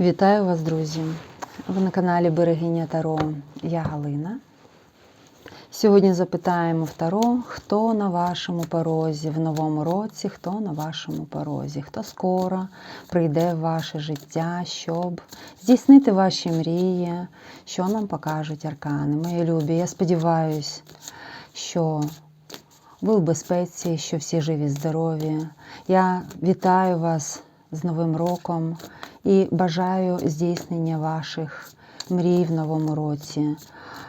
Вітаю вас, друзі! Ви на каналі Берегиня Таро. Я Галина. Сьогодні запитаємо в Таро, хто на вашому порозі в новому році, хто на вашому порозі, хто скоро прийде в ваше життя, щоб здійснити ваші мрії, що нам покажуть аркани. Мої любі, я сподіваюся, що ви в безпеці, що всі живі, здорові. Я вітаю вас з Новим роком і бажаю здійснення ваших мрій в новому році.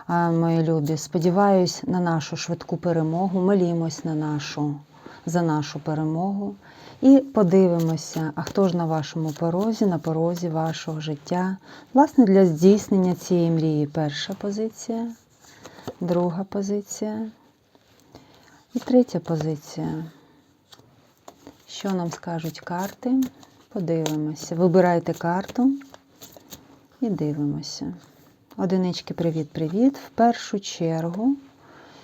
Мої любі, сподіваюсь на нашу швидку перемогу. Молімось на нашу, за нашу перемогу. І подивимося, а хто ж на вашому порозі, на порозі вашого життя. Власне, для здійснення цієї мрії перша позиція, друга позиція і третя позиція. Що нам скажуть карти? Подивимося. Вибирайте карту і дивимося. Одинички, привіт-привіт. В першу чергу,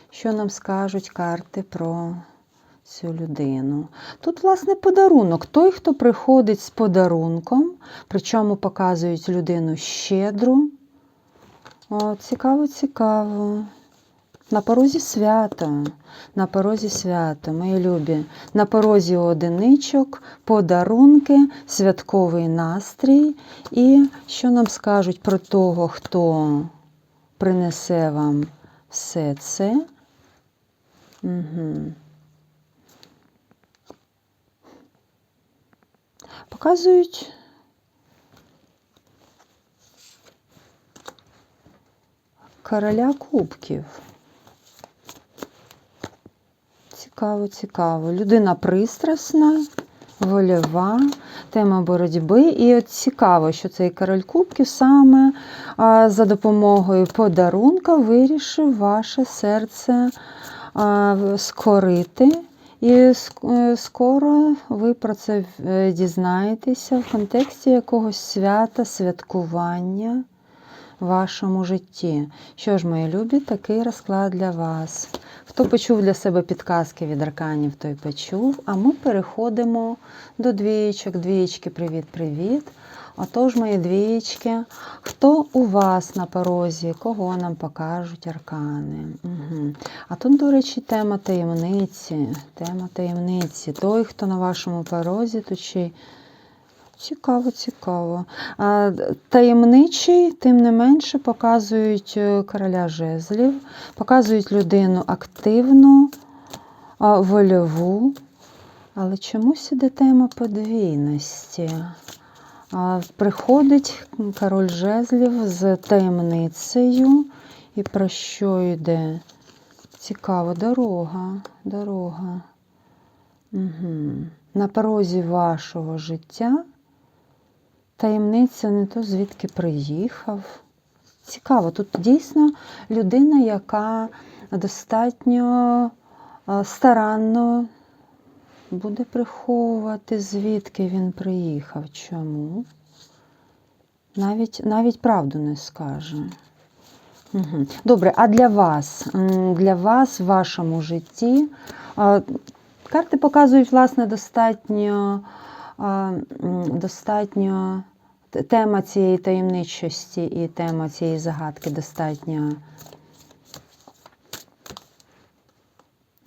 що нам скажуть карти про цю людину. Тут, власне, подарунок. Той, хто приходить з подарунком, причому показують людину щедру. О, цікаво, цікаво. На порозі свято, на порозі свято, мої любі, на порозі одиничок, подарунки, святковий настрій. І що нам скажуть про того, хто принесе вам все це? Угу. Показують. Короля кубків. Цікаво, цікаво. Людина пристрасна, вольова, тема боротьби. І от цікаво, що цей король кубків саме за допомогою подарунка вирішив ваше серце скорити. І скоро ви про це е, дізнаєтеся в контексті якогось свята, святкування вашому житті. Що ж, мої любі, такий розклад для вас. Хто почув для себе підказки від арканів, той почув. А ми переходимо до двієчок. Двієчки, привіт-привіт. Отож, мої двієчки, хто у вас на порозі, кого нам покажуть аркани? Угу. А тут, до речі, тема таємниці. Тема таємниці. Той, хто на вашому порозі, то чи Цікаво, цікаво. Таємничий, тим не менше, показують е, короля жезлів, показують людину активну, вольову. Але чомусь іде тема подвійності. Приходить король жезлів з таємницею. І про що йде? Цікаво, дорога, дорога. Угу. На порозі вашого життя таємниця не то звідки приїхав. Цікаво, тут дійсно людина, яка достатньо старанно буде приховувати, звідки він приїхав. Чому? Навіть, навіть правду не скаже. Угу. Добре, а для вас, для вас в вашому житті карти показують, власне, достатньо достатньо тема цієї таємничості і тема цієї загадки достатньо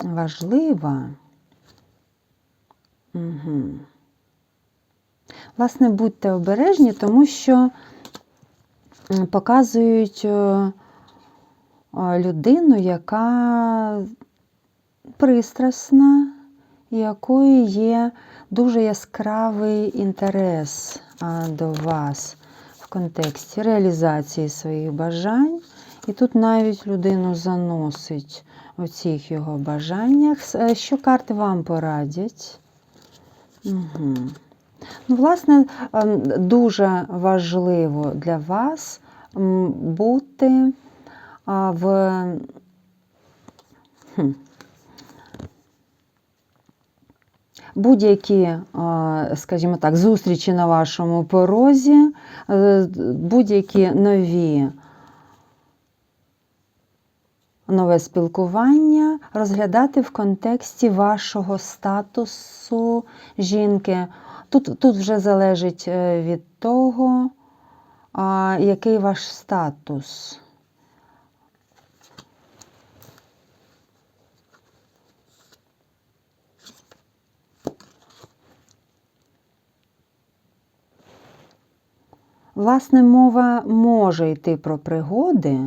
важлива. Угу. Власне, будьте обережні, тому що показують людину, яка пристрасна, якої є дуже яскравий інтерес до вас в контексті реалізації своїх бажань. І тут навіть людину заносить у цих його бажаннях. Е, що карти вам порадять? Угу. Ну, Власне, ем, дуже важливо для вас бути в. Будь-які, скажімо так, зустрічі на вашому порозі, е, будь-які нові нове спілкування розглядати в контексті вашого статусу жінки. Тут, Тут вже залежить е, від того, який ваш статус? Власне, мова може йти про пригоди,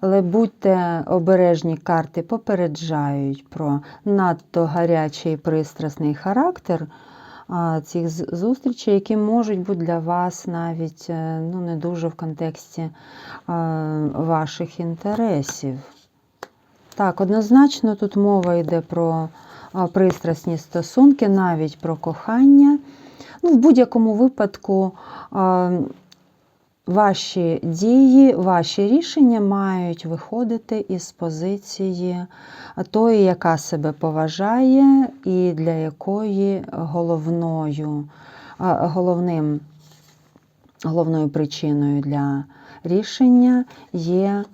але будьте обережні, карти попереджають про надто гарячий пристрасний характер цих зустрічей, які можуть бути для вас навіть е, ну, не дуже в контексті е, ваших інтересів. Так, однозначно тут мова йде про пристрасні стосунки, навіть про кохання. Ну, в будь-якому випадку ваші дії, ваші рішення мають виходити із позиції тої, яка себе поважає, і для якої головною, головним, головною причиною для рішення є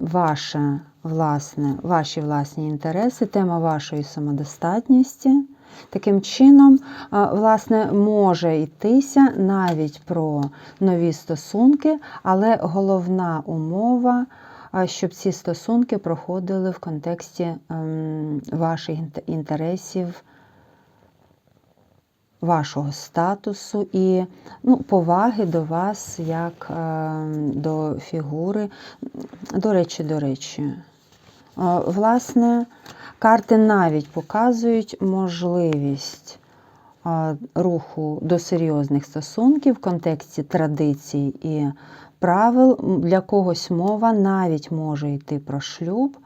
ваше власне, ваші власні інтереси, тема вашої самодостатності. Таким чином, власне, може йтися навіть про нові стосунки, але головна умова, щоб ці стосунки проходили в контексті ем, ваших інтересів, вашого статусу і ну, поваги до вас як е, до фігури. До речі, до речі, е, власне, карти навіть показують можливість руху до серйозних стосунків в контексті традицій і правил. Для когось мова навіть може йти про шлюб,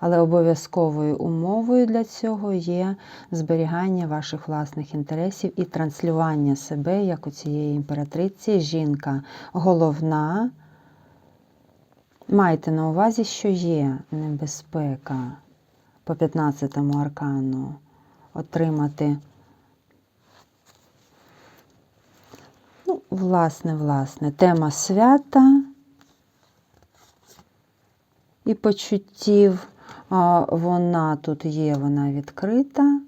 але обов'язковою умовою для цього є зберігання ваших власних інтересів і транслювання себе як у цієї імператриці. Жінка головна. Майте на увазі, що є небезпека по 15-му аркану отримати. Ну, власне, власне, тема свята і почуттів. Вона тут є, вона відкрита,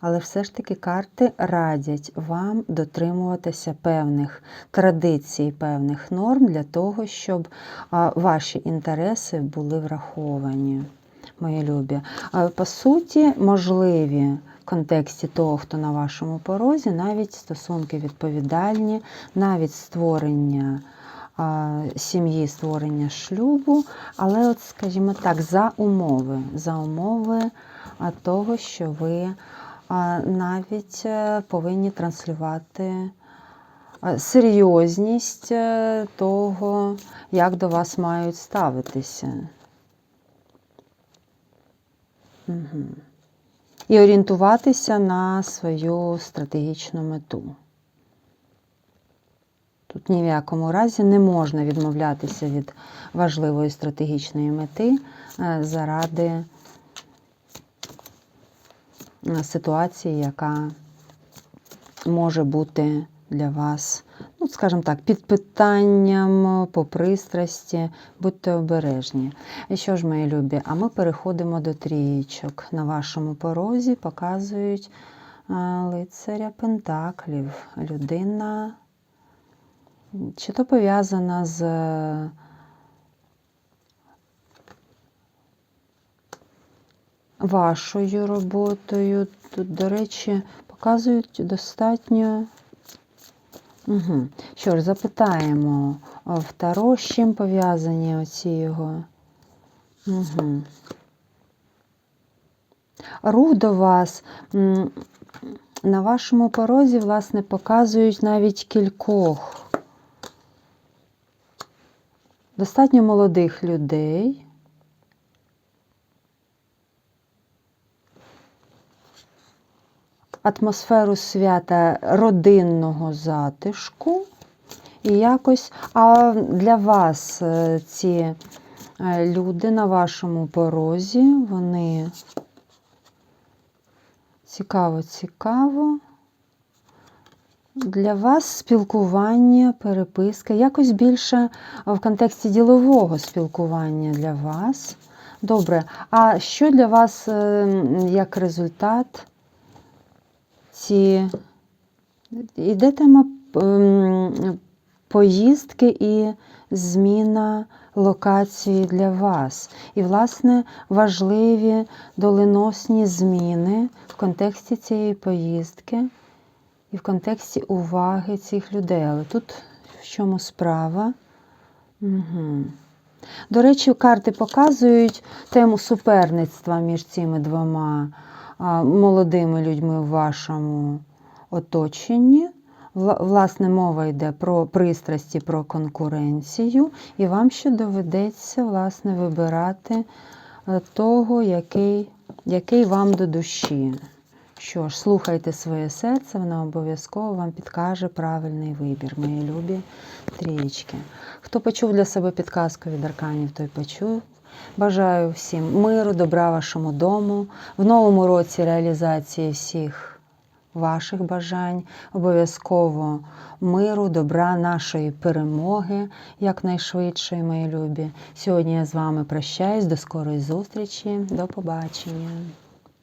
але все ж таки карти радять вам дотримуватися певних традицій, певних норм для того, щоб ваші інтереси були враховані, мої любі. По суті, можливі в контексті того, хто на вашому порозі, навіть стосунки відповідальні, навіть створення сім'ї, створення шлюбу, але, от, скажімо так, за умови, за умови того, що ви навіть е, повинні транслювати серйозність е, того, як до вас мають ставитися. Угу. І орієнтуватися на свою стратегічну мету. Тут ні в якому разі не можна відмовлятися від важливої стратегічної мети е, заради е, ситуації, яка може бути для вас, ну, скажімо так, під питанням, по пристрасті, будьте обережні. І що ж, мої любі, а ми переходимо до трієчок. На вашому порозі показують е, лицаря Пентаклів, людина чи то пов'язана з е, вашою роботою. Тут, до речі, показують достатньо. Угу. Що ж, запитаємо в Таро, з чим пов'язані оці його. Угу. Рух до вас на вашому порозі, власне, показують навіть кількох достатньо молодих людей. Атмосферу свята родинного затишку. І якось, а для вас е, ці е, люди на вашому порозі, вони цікаво, цікаво. Для вас спілкування, переписка, якось більше в контексті ділового спілкування для вас. Добре. А що для вас е, як результат ці Іде тема ем, поїздки і зміна локації для вас. І, власне, важливі доленосні зміни в контексті цієї поїздки і в контексті уваги цих людей. Але тут в чому справа? Угу. До речі, карти показують тему суперництва між цими двома молодими людьми в вашому оточенні. Власне, мова йде про пристрасті, про конкуренцію, і вам ще доведеться власне вибирати е, того, який, який вам до душі. Що ж, слухайте своє серце, воно обов'язково вам підкаже правильний вибір, мої любі трієчки. Хто почув для себе підказку від арканів, той почув. Бажаю всім миру, добра вашому дому, в новому році реалізації всіх ваших бажань, обов'язково миру, добра, нашої перемоги якнайшвидшої, мої любі. Сьогодні я з вами прощаюсь. До скорої зустрічі. До побачення.